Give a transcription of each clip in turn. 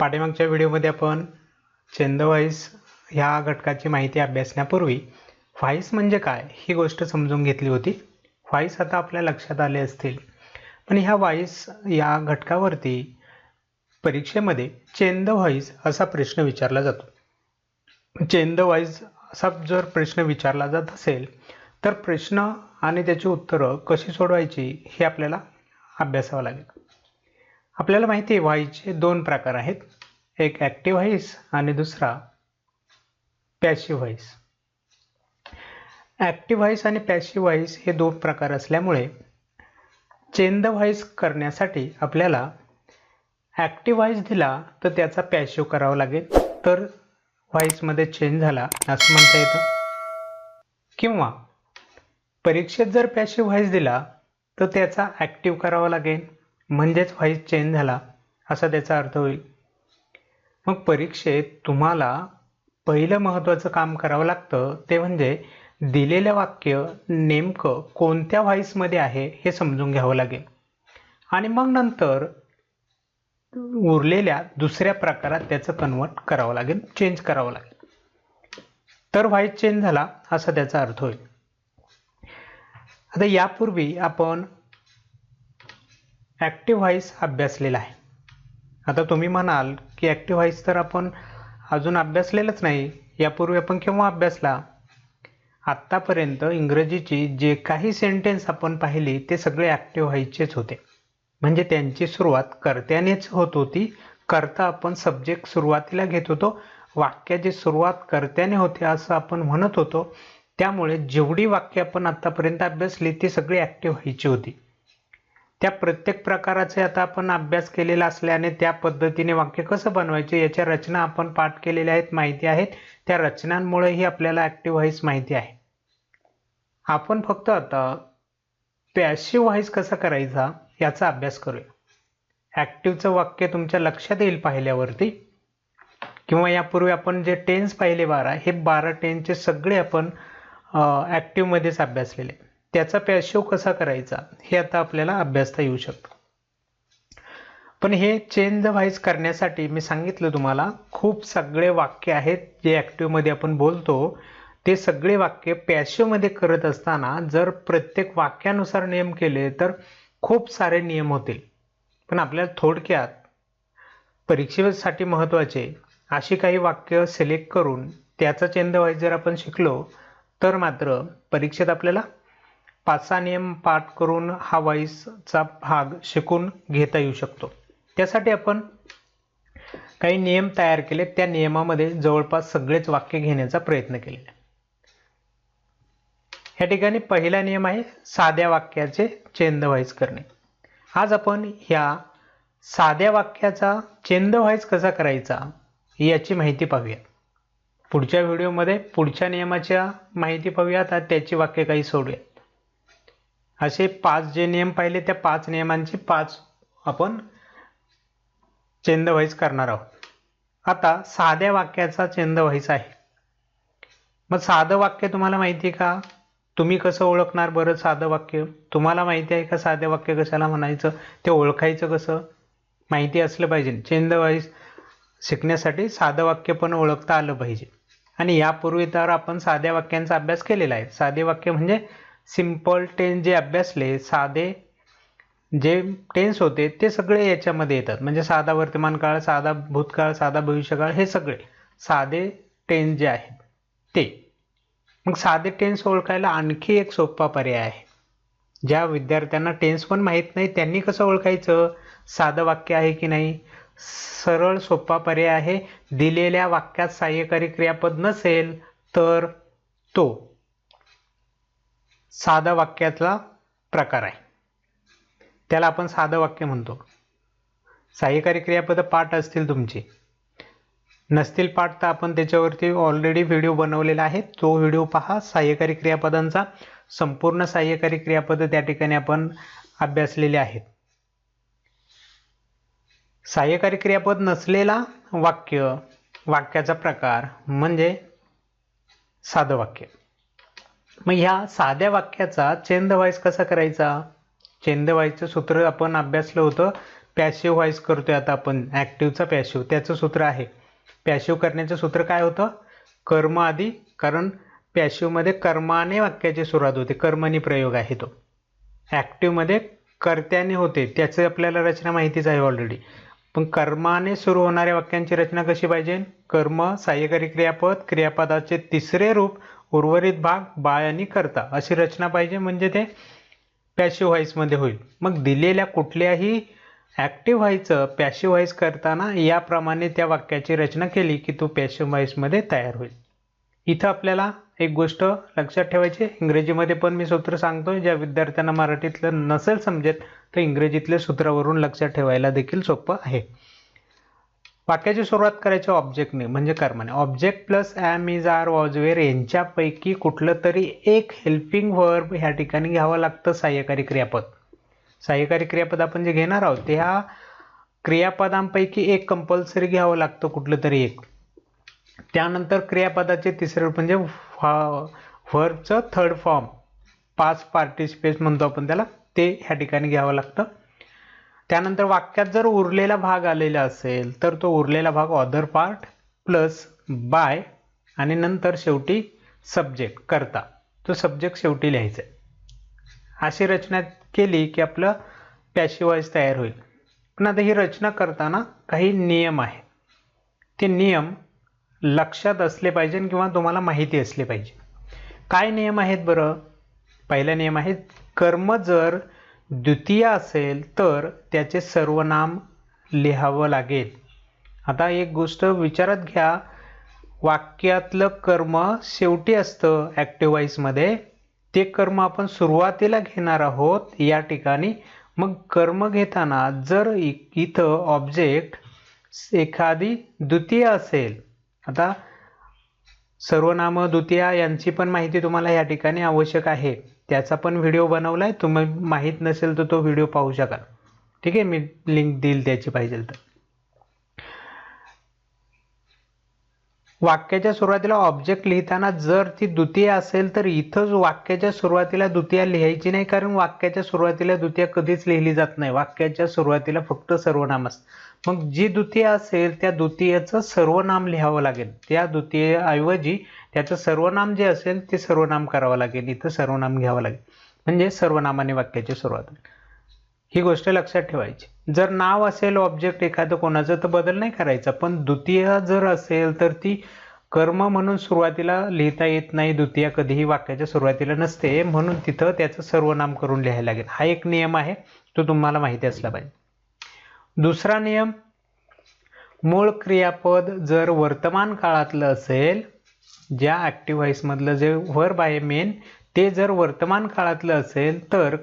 पाठीमागच्या व्हिडिओमध्ये आपण चंद व्हाईस ह्या घटकाची माहिती अभ्यासण्यापूर्वी व्हाईस म्हणजे काय ही गोष्ट समजून घेतली होती. व्हाईस आता आपल्या लक्षात आले असतील. पण ह्या व्हाईस या घटकावरती परीक्षेमध्ये चेंद व्हॉईस असा प्रश्न विचारला जातो. चेंद व्हॉईस असा जर प्रश्न विचारला जात असेल तर प्रश्न आणि त्याची उत्तरं कशी सोडवायची हे आपल्याला अभ्यासावं लागेल. आपल्याला माहिती आहे व्हाईजचे दोन प्रकार आहेत. एक ॲक्टिव्ह व्हाईस आणि दुसरा पॅशिव्ह व्हाईस ॲक्टिव्ह व्हाईस आणि पॅशिव्ह व्हाईस हे दोन प्रकार असल्यामुळे चेंद व्हाईस करण्यासाठी आपल्याला ॲक्टिव्ह व्हाईस दिला तर त्याचा पॅशिव्ह करावा लागेल. तर व्हाईसमध्ये चेंज झाला असं म्हणता येतं. किंवा परीक्षेत जर पॅशिव्ह व्हाईस दिला तर त्याचा ॲक्टिव्ह करावा लागेल. म्हणजेच व्हाईस चेंज झाला असा त्याचा अर्थ होईल. मग परीक्षेत तुम्हाला पहिलं महत्त्वाचं काम करावं लागतं ते म्हणजे दिलेलं वाक्य नेमकं कोणत्या व्हाईसमध्ये आहे हे समजून घ्यावं लागेल. आणि मग नंतर उरलेल्या दुसऱ्या प्रकारात त्याचं कन्वर्ट करावं लागेल चेंज करावं लागेल. तर व्हाईस चेंज झाला असा त्याचा अर्थ होईल. आता यापूर्वी आपण ॲक्टिव्ह व्हॉईस अभ्यासलेला आहे. आता तुम्ही म्हणाल की ॲक्टिव्ह व्हॉईस तर आपण अजून अभ्यासलेलंच नाही यापूर्वी आपण केव्हा अभ्यासला? आत्तापर्यंत इंग्रजीची जे काही सेंटेन्स आपण पाहिली ते सगळे ॲक्टिव्ह व्हायचेच होते. म्हणजे त्यांची सुरुवात कर्त्यानेच होत होती. करता आपण सब्जेक्ट सुरुवातीला घेत होतो वाक्याची सुरुवात कर्त्याने होते असं आपण म्हणत होतो त्यामुळे जेवढी वाक्य आपण आत्तापर्यंत अभ्यासली ती सगळी ॲक्टिव्ह व्हायची होती. त्या प्रत्येक प्रकाराचे आता आपण अभ्यास केलेला असल्याने त्या पद्धतीने वाक्य कसं बनवायचे याच्या रचना आपण पाठ केलेल्या आहेत माहिती आहेत. त्या रचनांमुळेही आपल्याला ॲक्टिव्ह व्हाईस माहिती आहे. आपण फक्त आता पॅशिव्ह व्हाईस कसा करायचा याचा अभ्यास करूया. ॲक्टिव्हचं वाक्य तुमच्या लक्षात येईल पाहिल्यावरती. किंवा यापूर्वी आपण जे टेन्स पाहिले बारा हे बारा टेन्सचे सगळे आपण ॲक्टिव्हमध्येच अभ्यासलेले. त्याचा पॅशिव्ह कसा करायचा? हे आता आपल्याला अभ्यासता येऊ शकतं. पण हे चेंज व्हाईस करण्यासाठी मी सांगितलं तुम्हाला खूप सगळे वाक्य आहेत जे ॲक्टिव्हमध्ये आपण बोलतो. ते सगळे वाक्य पॅशिवमध्ये करत असताना जर प्रत्येक वाक्यानुसार नियम केले तर खूप सारे नियम होतील. पण आपल्याला थोडक्यात परीक्षेसाठी महत्त्वाचे अशी काही वाक्य सिलेक्ट करून त्याचा चेंद व्हाईस जर आपण शिकलो तर मात्र परीक्षेत आपल्याला पाच सहा नियम पाठ करून हा व्हॉईसचा भाग शिकून घेता येऊ शकतो. त्यासाठी आपण काही नियम तयार केले त्या नियमामध्ये जवळपास सगळेच वाक्य घेण्याचा प्रयत्न केलेला या ठिकाणी पहिला नियम आहे साध्या वाक्याचे चेंद व्हाईस करणे. आज आपण ह्या साध्या वाक्याचा चेंद व्हाईस कसा करायचा याची माहिती पाहूया. पुढच्या व्हिडिओमध्ये पुढच्या नियमाच्या माहिती पाहूयात आणि त्याची वाक्य काही सोडूया. असे पाच जे नियम पाहिले त्या पाच नियमांची पाच आपण चेंद व्हाईस करणार आहोत. आता साध्या वाक्याचा चेंद व्हाईस आहे. मग साधं वाक्य तुम्हाला माहिती आहे का? तुम्ही कसं ओळखणार बरं साधं वाक्य? तुम्हाला माहिती आहे का साधं वाक्य कशाला म्हणायचं? ते ओळखायचं कसं? माहिती असलं पाहिजे. चेंद व्हाईस शिकण्यासाठी साधं वाक्य पण ओळखता आलं पाहिजे. आणि यापूर्वी तर आपण साध्या वाक्यांचा अभ्यास केलेला आहे. साधे वाक्य म्हणजे सिंपल टेन्स जे अभ्यासले साधे जे टेन्स होते ते सगळे याच्यामध्ये येतात. म्हणजे साधा वर्तमान काळ साधा भूतकाळ साधा भविष्यकाळ हे सगळे साधे टेन्स जे आहेत ते. मग साधे टेन्स ओळखायला आणखी एक सोपा पर्याय आहे ज्या विद्यार्थ्यांना टेन्स पण माहीत नाही त्यांनी कसं ओळखायचं? साधं वाक्य आहे की नाही? सरळ सोपा पर्याय आहे. दिलेल्या वाक्यात सहाय्यकारी क्रियापद नसेल तर तो. साधा वाक्यातला प्रकार आहे. त्याला आपण साधं वाक्य म्हणतो. सहाय्यकारी क्रियापद पाठ असतील तुमचे. नसतील पाठ तर आपण त्याच्यावरती ऑलरेडी व्हिडिओ बनवलेला आहे. तो व्हिडिओ पहा. सहाय्यकारी क्रियापदांचा संपूर्ण सहाय्यकारी क्रियापद त्या ठिकाणी आपण अभ्यासलेले आहेत. सहाय्यकारी क्रियापद नसलेला वाक्य वाक्याचा प्रकार म्हणजे साधं वाक्य. मग ह्या साध्या वाक्याचा चेंद व्हाईस कसा करायचा? चेंद व्हाईसचं सूत्र आपण अभ्यासलं होतं. पॅशिव्ह व्हॉइस करतोय आता आपण. ॲक्टिव्हचा पॅशिव्ह त्याचं सूत्र आहे. पॅशिव्ह करण्याचं सूत्र काय होतं? कर्म आधी कारण पॅशिवमध्ये कर्माने वाक्याची सुरुवात होते. कर्मणी प्रयोग आहे तो. ॲक्टिव्हमध्ये कर्त्याने होते. त्याचं आपल्याला रचना माहितीच आहे ऑलरेडी पण कर्माने सुरू होणाऱ्या वाक्यांची रचना कशी पाहिजे? कर्म सहाय्यकारी क्रियापद क्रियापदाचे तिसरे रूप उर्वरित भाग बाय आणि करता अशी रचना पाहिजे म्हणजे ते पॅशिव्ह व्हाईसमध्ये होईल. मग दिलेल्या कुठल्याही ॲक्टिव्ह व्हायचं पॅशिव्ह व्हाईस करताना याप्रमाणे त्या वाक्याची रचना केली की तो पॅशिव्ह व्हाईसमध्ये तयार होईल. इथं आपल्याला एक गोष्ट लक्षात ठेवायची इंग्रजीमध्ये पण मी सूत्र सांगतो ज्या विद्यार्थ्यांना मराठीतलं नसेल समजेत तर इंग्रजीतल्या सूत्रावरून लक्षात ठेवायला देखील सोपं आहे. वाक्याची सुरुवात करायची ऑब्जेक्टने म्हणजे कर्माने. Object plus am is are was were यांच्यापैकी कुठलं तरी एक हेल्पिंग वर्ब ह्या ठिकाणी घ्यावं लागतं सहाय्यकारी क्रियापद. सहाय्यकारी क्रियापद आपण जे घेणार आहोत ते ह्या क्रियापदांपैकी एक कंपल्सरी घ्यावं लागतं कुठलं तरी एक. त्यानंतर क्रियापदाचे तिसरे रूप म्हणजे व्हर्बचं थर्ड फॉर्म पाच पार्टिसिपेट म्हणतो आपण त्याला ते ह्या ठिकाणी घ्यावं लागतं. त्यानंतर वाक्यात जर उरलेला भाग आलेला असेल तर तो उरलेला भाग ऑदर पार्ट प्लस बाय आणि नंतर शेवटी सब्जेक्ट करता. तो सब्जेक्ट शेवटी लिहायचा आहे. अशी रचना केली की आपलं पॅशिव तयार होईल. पण आता ही रचना करताना काही नियम आहे. ते नियम लक्षात असले पाहिजे किंवा तुम्हाला माहिती असले पाहिजे. काय नियम आहेत बरं? पहिला नियम आहे कर्म जर द्वितीय असेल तर त्याचे सर्वनाम लिहावं लागेल. आता एक गोष्ट विचारात घ्या. वाक्यातलं कर्म शेवटी असतं ॲक्टिवाईजमध्ये ते कर्म आपण सुरुवातीला घेणार आहोत या ठिकाणी. मग कर्म घेताना जर इथं ऑब्जेक्ट एखादी द्वितीय असेल. आता सर्वनाम द्वितीया यांची पण माहिती तुम्हाला या ठिकाणी आवश्यक आहे. त्याचा पण व्हिडिओ बनवला आहे तुम्ही माहीत नसेल तर तो व्हिडिओ पाहू शकाल. ठीक आहे मी लिंक देईल त्याची पाहिजे तर. वाक्याच्या सुरुवातीला ऑब्जेक्ट लिहिताना जर ती द्वितीय असेल तर इथंच वाक्याच्या सुरुवातीला द्वितीय लिहायची नाही कारण वाक्याच्या सुरुवातीला द्वितीय कधीच लिहिली जात नाही. वाक्याच्या सुरुवातीला फक्त सर्वनाम असतं मग जी द्वितीय असेल त्या द्वितीयचं सर्वनाम लिहावं लागेल. त्या द्वितीयऐवजी त्याचं सर्वनाम जे असेल ते सर्वनाम करावं लागेल. इथं सर्वनाम घ्यावं लागेल. म्हणजे सर्वनामाने वाक्याची सुरुवात. ही गोष्ट लक्षात ठेवायची. जर नाव असेल ऑब्जेक्ट एखादं कोणाचं तर बदल नाही करायचा. पण द्वितीय जर असेल तर ती कर्म म्हणून सुरुवातीला लिहिता येत नाही. द्वितीय कधीही वाक्याच्या सुरुवातीला नसते. म्हणून तिथं त्याचं सर्वनाम करून लिहायला लागेल. हा एक नियम आहे. तो तुम्हाला माहिती असला पाहिजे. दुसरा नियम मूळ क्रियापद जर वर्तमान काळातलं असेल ज्या ॲक्टिव्ह व्हाईसमधलं जे व्हर आहे मेन ते जर वर्तमान काळातलं असेल तर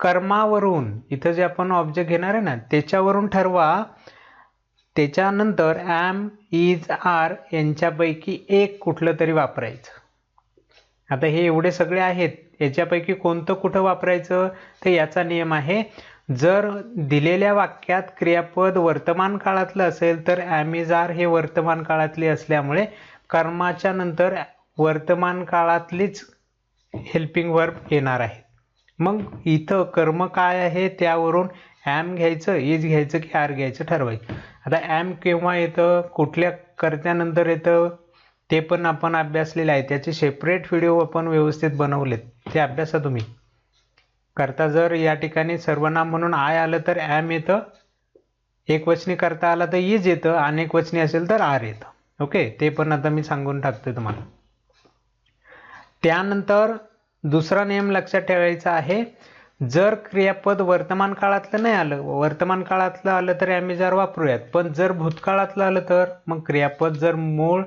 कर्मावरून इथं जे आपण ऑब्जेक्ट घेणार आहे ना त्याच्यावरून ठरवा. त्याच्यानंतर ॲम इज आर यांच्यापैकी एक कुठलं तरी वापरायचं. आता हे एवढे सगळे आहेत याच्यापैकी कोणतं कुठं वापरायचं तर याचा नियम आहे जर दिलेल्या वाक्यात क्रियापद वर्तमान काळातलं असेल तर ॲम हे वर्तमान काळातले असल्यामुळे कर्माच्या नंतर वर्तमान काळातलीच हेल्पिंग वर्ब येणार आहे. मग इथं कर्म काय आहे त्यावरून ॲम घ्यायचं इज घ्यायचं की आर घ्यायचं ठरवायचं. आता ॲम केव्हा येतं कुठल्या कर्त्यानंतर येतं ते पण आपण अभ्यासलेलं आहे. त्याचे सेपरेट व्हिडिओ आपण व्यवस्थित बनवलेत. ते अभ्यासा तुम्ही. करता जर या ठिकाणी सर्वनाम म्हणून आय आलं तर ॲम येतं. एक वचनी करता आला तर इज येतं अनेक वचनी असेल तर आर येतं. ओके? ते पण आता मी सांगून टाकतो तुम्हाला. त्यानंतर दुसरा नियम लक्षात ठेवायचा आहे जर क्रियापद वर्तमान काळातलं नाही आलं वर्तमान काळातलं आलं तर आम्ही जर वापरूयात. पण जर भूतकाळातलं आलं तर मग क्रियापद जर मूळ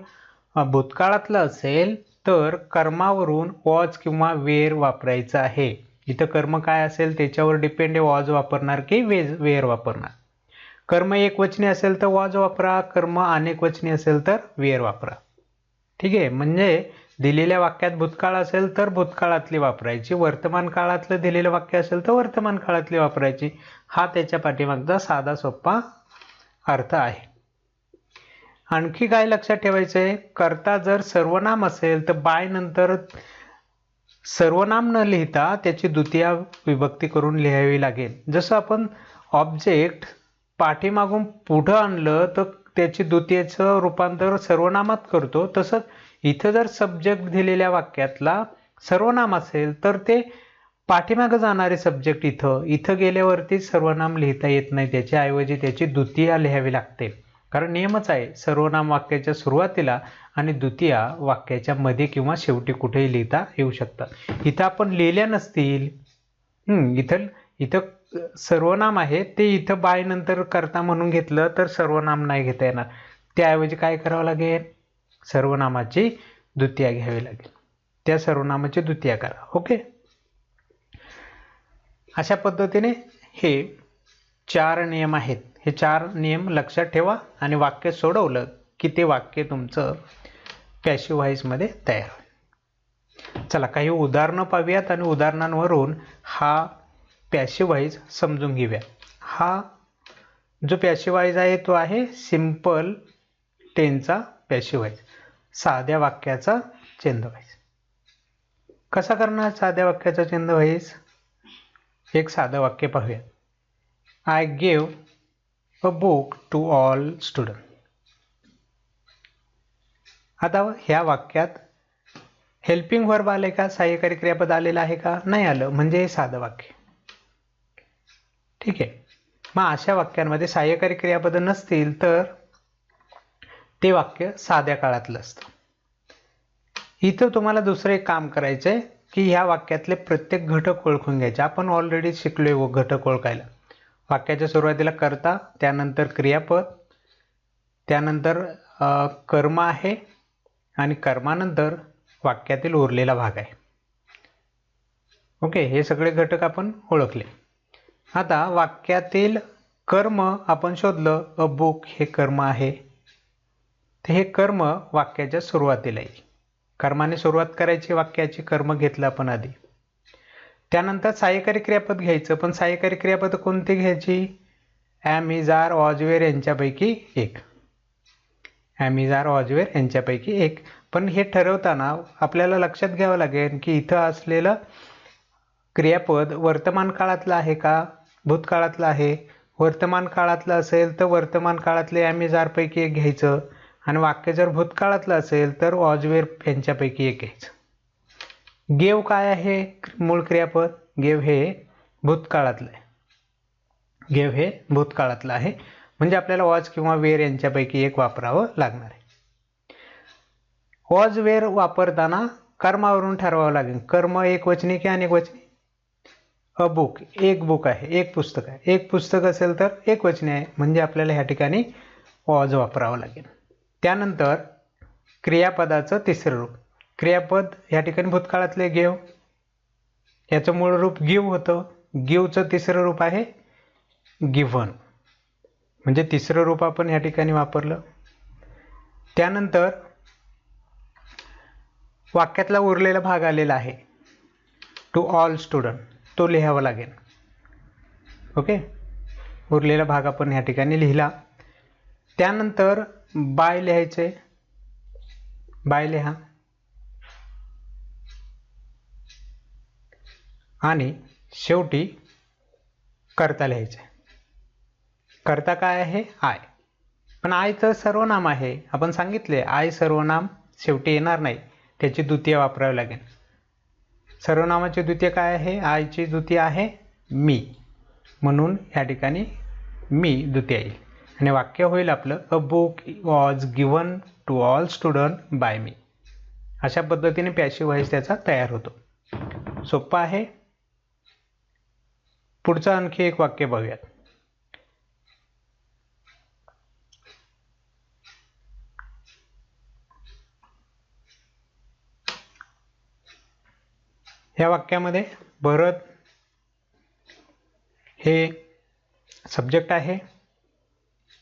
भूतकाळातलं असेल तर कर्मावरून वॉच किंवा वेर वापरायचं आहे. इथं कर्म काय असेल त्याच्यावर डिपेंड आहे वॉज वापरणार की वेज वेअर वापरणार. कर्म एक वचनी असेल तर वॉज वापरा कर्म अनेक वचनी असेल तर वेअर वापरा. ठीक आहे? म्हणजे दिलेल्या वाक्यात भूतकाळ असेल तर भूतकाळातली वापरायची. वर्तमान काळातलं दिलेलं वाक्य असेल तर वर्तमान काळातली वापरायची. हा त्याच्या पाठीमागचा साधा सोपा अर्थ आहे. आणखी काय लक्षात ठेवायचं आहे करता जर सर्वनाम असेल तर बाय नंतर सर्वनाम न लिहिता त्याची द्वितीया विभक्ती करून लिहावी लागेल. जसं आपण ऑब्जेक्ट पाठीमागून पुढं आणलं तर त्याची द्वितीयेचं रूपांतर सर्वनामात करतो. तसंच इथं जर सब्जेक्ट दिलेल्या वाक्यातला सर्वनाम असेल तर ते पाठीमागं जाणारे सब्जेक्ट इथं इथं गेल्यावरती सर्वनाम लिहिता येत नाही. त्याच्याऐवजी त्याची द्वितीया लिहावी लागते. कारण नियमच आहे सर्वनाम वाक्याच्या सुरुवातीला आणि द्वितीया वाक्याच्या मध्ये किंवा शेवटी कुठेही लिहिता येऊ शकतात इथं आपण लिहिल्या नसतील. इथं इथं सर्वनाम आहे ते इथं बाय नंतर करता म्हणून घेतलं तर सर्वनाम नाही घेता येणार. त्याऐवजी काय करावं लागेल? सर्वनामाची द्वितीया घ्यावी लागेल. त्या सर्वनामाची द्वितीया करा ओके? अशा पद्धतीने हे चार नियम आहेत. हे चार नियम लक्षात ठेवा आणि वाक्य सोडवलं की ते वाक्य तुमचं पॅशिव व्हॉईसमध्ये तयार होईल. चला काही उदाहरणं पाहूयात आणि उदाहरणांवरून हा पॅशिव व्हाईज समजून घेऊया. हा जो पॅशिव आहे तो आहे सिंपल टेनचा पॅशिव साध्या वाक्याचा चेंद कसा करणार साध्या वाक्याचा चेंद व्हाईज एक साधं वाक्य पाहूया. I gave a book to all student आता ह्या वाक्यात हेल्पिंग वर्ब आले का सहाय्यकारी क्रियापद आलेलं आहे का? नाही आलं म्हणजे हे साधं वाक्य. ठीक आहे. मग अशा वाक्यांमध्ये सहाय्यकारी क्रियापद नसतील तर ते वाक्य साध्या काळातलं असतं. इथं तुम्हाला दुसरं एक काम करायचं आहे की ह्या वाक्यातले प्रत्येक घटक ओळखून घ्यायचे. आपण ऑलरेडी शिकलोय व घटक ओळखायला. वाक्याच्या सुरुवातीला कर्ता त्यानंतर क्रियापद त्यानंतर कर्म आहे आणि कर्मानंतर वाक्यातील उरलेला भाग आहे. ओके हे सगळे घटक आपण ओळखले. आता वाक्यातील कर्म आपण शोधलं अ बुक हे कर्म आहे. तर हे कर्म वाक्याच्या सुरुवातीला येईल. कर्माने सुरुवात करायची वाक्याची कर्म घेतलं आपण आधी. त्यानंतर सहाय्यकारी क्रियापद घ्यायचं. पण सहाय्यकारी क्रियापद कोणती घ्यायची? ॲमिझार ऑजवेर यांच्यापैकी एक. ॲमिझार ऑजवेर यांच्यापैकी एक. पण हे ठरवताना आपल्याला लक्षात घ्यावं लागेल की इथं असलेलं क्रियापद वर्तमान काळातलं आहे का? भूतकाळातलं आहे. वर्तमान काळातलं असेल तर वर्तमान काळातले ॲमिझारपैकी एक घ्यायचं. आणि वाक्य जर भूतकाळातलं असेल तर ऑजवेर यांच्यापैकी एक घ्यायचं. गेव काय आहे? मूळ क्रियापद गेव हे भूतकाळातलं आहे. गेव हे भूतकाळातलं आहे. म्हणजे आपल्याला वॉज किंवा वेर यांच्यापैकी एक वापरावं लागणार आहे. वॉज वेर वापरताना कर्मावरून ठरवावं लागेल. कर्म एक वचनी की अनेक वचनी? अ बुक एक बुक आहे एक पुस्तक आहे. एक पुस्तक असेल तर एक वचनी आहे. म्हणजे आपल्याला ह्या ठिकाणी वॉज वापरावं लागेल. त्यानंतर क्रियापदाचं तिसरं रूप. क्रियापद ह्या ठिकाणी भूतकाळातले गेव याचं मूळ रूप गिव होतं. गिवचं तिसरं रूप आहे गिव्हन. म्हणजे तिसरं रूप आपण ह्या ठिकाणी वापरलं. त्यानंतर वाक्यातला उरलेला भाग आलेला आहे. टू ऑल स्टुडंट तो लिहावा लागेल. ओके? उरलेला भाग आपण ह्या ठिकाणी लिहिला. त्यानंतर बाय लिहायचे. बाय लिहा. आणि शेवटी करता लिहायचे करता काय आहे? आय. पण आयचं सर्वनाम आहे. आपण सांगितले आय सर्वनाम शेवटी येणार नाही. त्याची द्वितीय वापरावी लागेल. सर्वनामाची द्वितीय काय आहे? आयची द्वितीय आहे मी. म्हणून ह्या ठिकाणी मी द्वितीय येईल. आणि वाक्य होईल आपलं a book was given to all student by me अशा पद्धतीने पॅशिव व्हॉइस त्याचा तयार होतो. सोप्पा आहे? पुढचं आणखी एक वाक्य पाहूयात या वाक्यामध्ये भरत हे सब्जेक्ट आहे.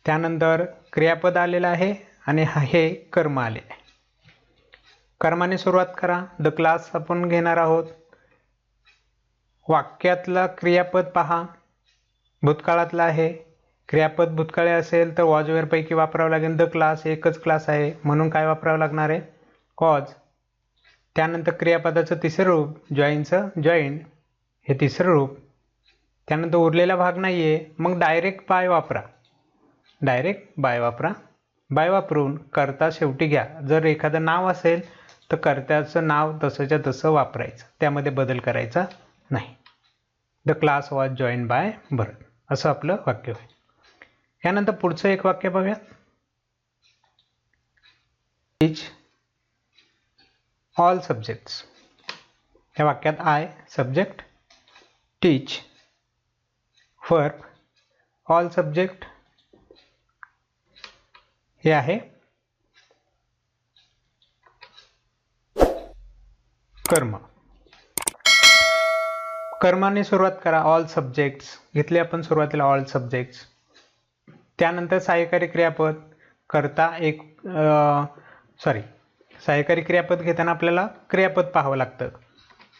त्यानंतर क्रियापद आलेलं आहे आणि हे कर्म आले आहे. कर्माने सुरुवात करा. द क्लास आपण घेणार आहोत. वाक्यातला क्रियापद पहा. भूतकाळातला आहे. क्रियापद भूतकाळी असेल तर वॉजवेअरपैकी वापरावं लागेल. द क्लास एकच क्लास आहे. म्हणून काय वापरावं लागणार आहे? कॉज. त्यानंतर क्रियापदाचं तिसरं रूप जॉईनचं जॉईन. हे तिसरं रूप. त्यानंतर उरलेला भाग नाही आहे मग डायरेक्ट बाय वापरा. डायरेक्ट बाय वापरा. बाय वापरून करता शेवटी घ्या. जर एखादं नाव असेल तर कर्त्याचं नाव तसंच्या तसं वापरायचं. त्यामध्ये बदल करायचा नाही। The class was join by Bharat असं आपलं वाक्य होईल. यानंतर पुढचं एक वाक्य बघूया. टीच ऑल सब्जेक्ट्स या वाक्यात I subject teach verb all subject हे आहे. कर्म. कर्माने सुरुवात करा ऑल सब्जेक्ट्स घेतले आपण सुरुवातीला ऑल सब्जेक्ट्स त्यानंतर सहाय्यकारी क्रियापद. करता एक सॉरी सहाय्यकारी क्रियापद घेताना आपल्याला क्रियापद पाहावं लागतं.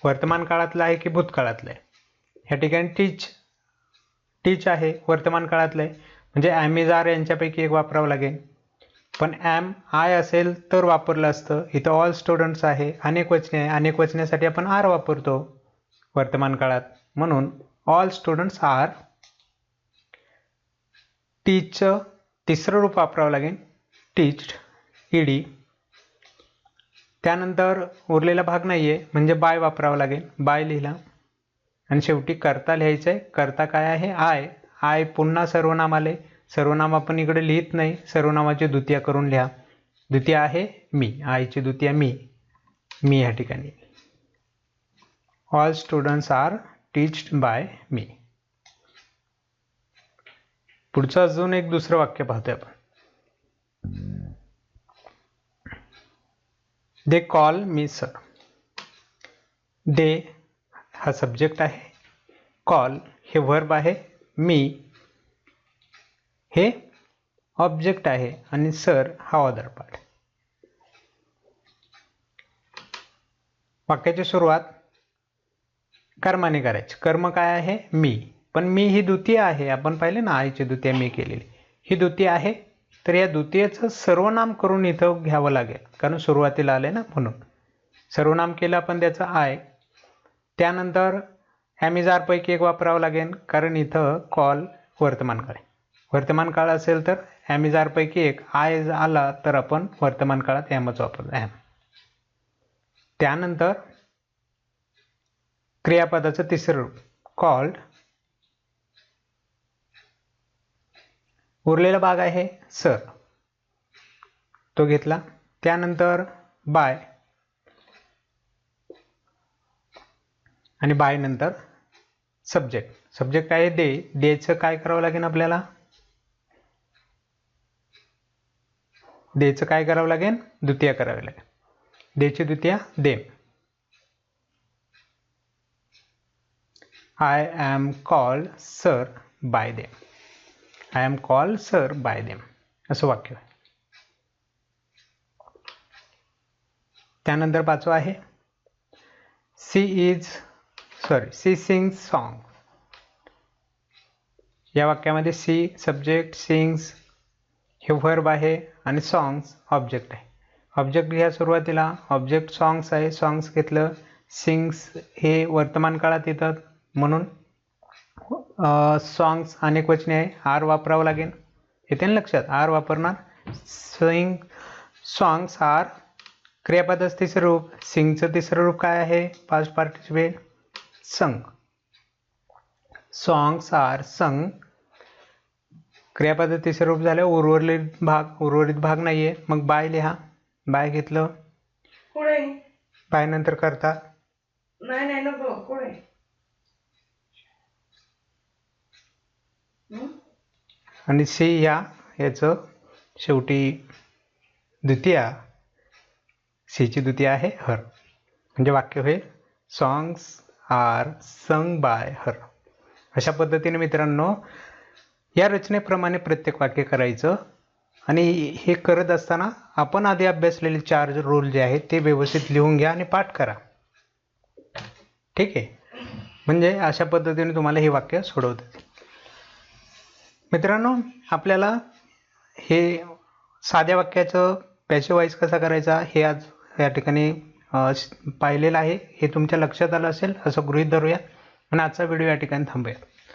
वर्तमान काळातलं आहे की भूतकाळातलं आहे? ह्या ठिकाणी टीच टीच आहे वर्तमान काळातलं आहे. म्हणजे ॲम आर यांच्यापैकी एक वापरावं लागेल. पण ॲम आय असेल तर वापरलं असतं. इथं ऑल स्टुडंट्स आहे अनेक वचने आहे अनेक वचनेसाठी आपण आर वापरतो. वर्तमान काळात. म्हणून ऑल स्टुडंट्स आर टीचचं तिसरं रूप वापरावं लागेल. टीच्ड ईडी त्यानंतर उरलेला भाग नाही आहे म्हणजे बाय वापरावं लागेल. बाय लिहिला. आणि शेवटी करता लिहायचं आहे करता काय आहे? आय आय पुन्हा सर्वनाम आले सर्वनाम आपण इकडे लिहित नाही. सर्वनामाची द्वितीय करून लिहा. द्वितीय आहे मी. आयची द्वितीय मी. मी या ठिकाणी. All students are teached by me पुढचं अजून एक दुसरं वाक्य पाहतोय आपण. दे कॉल मी सर दे हा सब्जेक्ट आहे. कॉल हे वर्ब आहे. मी हे ऑब्जेक्ट आहे. आणि सर हा ऑदर पार्ट वाक्याची सुरुवात कर्माने करायचे. कर्म काय आहे? मी. पण मी ही द्वितीय आहे. आपण पाहिले ना आईची द्वितीय मी केलेली. ही द्वितीय आहे. तर या द्वितीयचं सर्वनाम करून इथं घ्यावं लागेल. कारण सुरुवातीला आले ना म्हणून. सर्वनाम केलं आपण त्याचं आय. त्यानंतर ॲमेझारपैकी एक वापरावं लागेल. कारण इथं कॉल वर्तमान काळ आहे. वर्तमान काळ असेल तर ॲमेझारपैकी एक आय आला तर आपण वर्तमान काळात ॲमच वापरतो. ॲम. त्यानंतर क्रियापदाचं तिसरं रूप कॉल्ड उरलेला भाग आहे सर तो घेतला. त्यानंतर बाय. आणि बाय नंतर सब्जेक्ट सब्जेक्ट आहे? दे. देचं काय करावं लागेल आपल्याला? देचं काय करावं लागेल? द्वितीय करावे लागेल. देची द्वितीय them. I am called sir by them. I am call sir by them. असं वाक्य आहे. त्यानंतर पाचवं आहे. She is sorry she sing song या वाक्यामध्ये सी सब्जेक्ट सिंग्स हे व्हर्ब आहे आणि सॉंग्स ऑब्जेक्ट आहे. ऑब्जेक्ट ह्या सुरुवातीला. ऑब्जेक्ट सॉंग्स आहे. सॉंग्स घेतलं. सिंग्स हे वर्तमान काळात येतात. म्हणून सॉंग्स अनेक वचने आहे. आर वापरावं लागेल येते ना लक्षात? आर वापरणार. सिंग सॉंग्स आर क्रियापदाचं तिसरं रूप. सिंगचं तिसरं रूप काय आहे? पाच पार्टिसिपेट संग सॉंग्स आर संग क्रियापद तिसरं रूप झालं. उर्वरित भाग. उर्वरित भाग नाही आहे मग बाय लिहा. बाय घेतलं. बाय नंतर करता. नाही नाही नको पुढे हं? आणि सी या याचं शेवटी द्वितीया सेची द्वितीया आहे हर. म्हणजे वाक्य होईल songs are sung by her अशा पद्धतीने मित्रांनो या रचनेप्रमाणे प्रत्येक वाक्य करायचं. आणि हे करत असताना आपण आधी अभ्यासलेले चार रोल जे आहेत ते व्यवस्थित लिहून घ्या आणि पाठ करा. ठीक आहे? म्हणजे अशा पद्धतीने तुम्हाला हे वाक्य सोडवतात. मित्रांनो आपल्याला हे साध्या वाक्याचं पॅसिव्ह वाईज कसा करायचा हे आज या ठिकाणी पाहिलेलं आहे. हे तुमच्या लक्षात आलं असेल असं गृहीत धरूया. आणि आजचा व्हिडिओ या ठिकाणी थांबूया.